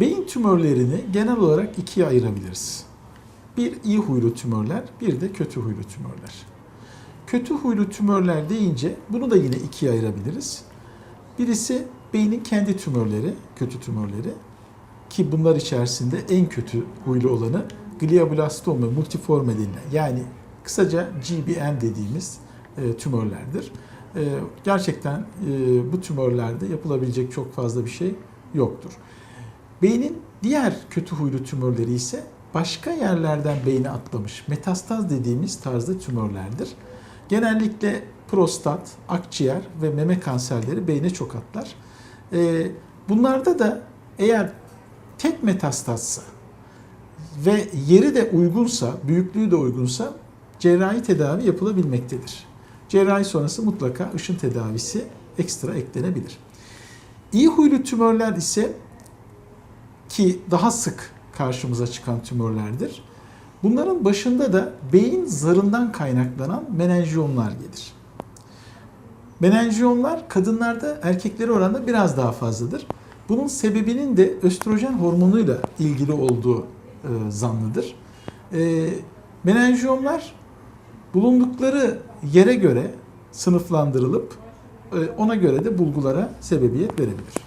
Beyin tümörlerini genel olarak ikiye ayırabiliriz. Bir iyi huylu tümörler, bir de kötü huylu tümörler. Kötü huylu tümörler deyince bunu da yine ikiye ayırabiliriz. Birisi beynin kendi tümörleri, kötü tümörleri ki bunlar içerisinde en kötü huylu olanı glioblastoma multiforme denilen yani kısaca GBM dediğimiz e, tümörlerdir. E, gerçekten e, bu tümörlerde yapılabilecek çok fazla bir şey yoktur. Beynin diğer kötü huylu tümörleri ise başka yerlerden beyne atlamış metastaz dediğimiz tarzda tümörlerdir. Genellikle prostat, akciğer ve meme kanserleri beyne çok atlar. Ee, bunlarda da eğer tek metastazsa ve yeri de uygunsa, büyüklüğü de uygunsa cerrahi tedavi yapılabilmektedir. Cerrahi sonrası mutlaka ışın tedavisi ekstra eklenebilir. İyi huylu tümörler ise ki daha sık karşımıza çıkan tümörlerdir. Bunların başında da beyin zarından kaynaklanan menenjiyomlar gelir. Menenjiyomlar kadınlarda erkeklere oranla biraz daha fazladır. Bunun sebebinin de östrojen hormonuyla ilgili olduğu e, zanlıdır. E, menenjiyomlar bulundukları yere göre sınıflandırılıp e, ona göre de bulgulara sebebiyet verebilir.